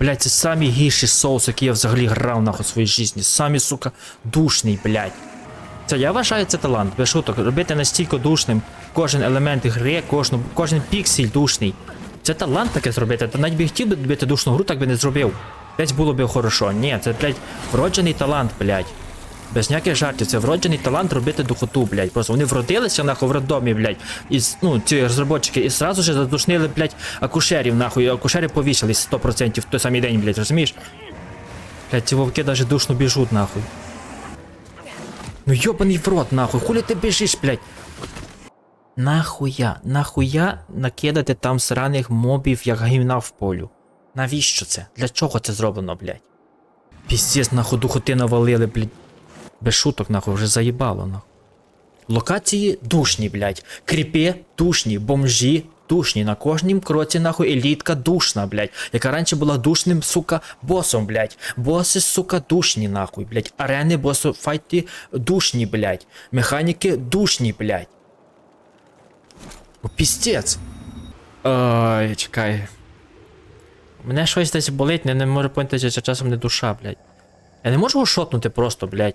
Блять, це самі гірші соус, які я взагалі грав нахуй в своїй житті. Самі, сука, душний, блять. Це я вважаю це талант, без шуток. Робити настільки душним кожен елемент гри, кожну, кожен піксель душний. Це талант таке зробити. Та навіть би хотів би робити душну гру, так би не зробив. Десь було б хорошо. Ні, це, блять, вроджений талант, блядь. Без ніяких жартів, це вроджений талант робити духоту, блядь. Просто вони вродилися нахуй в роддомі, блядь. І, ну, ці розробники, і сразу же задушнили, блядь, акушерів, нахуй. І акушери повісились 100% в той самий день, блядь, розумієш? Блядь, ці вовки даже душно біжуть, нахуй. Ну йобаний в рот, нахуй, хулі ти біжиш, блядь? Нахуя, нахуя накидати там сраних мобів, як гімна в полю? Навіщо це? Для чого це зроблено, блядь? Піздець, нахуй духоти навалили, блядь. Без шуток, нахуй, вже заїбало, нахуй. Локації душні, блядь. Кріпи душні, бомжі душні. На кожнім кроці, нахуй, елітка душна, блядь. Яка раніше була душним, сука, босом, блядь. Боси, сука, душні, нахуй, блядь. Арени, босу, файти душні, блядь. Механіки душні, блядь. О, піздець. Ой, чекай. Мене щось десь болить, не, не можу поняти, чи часом не душа, блядь. Я не можу його шотнути просто, блядь.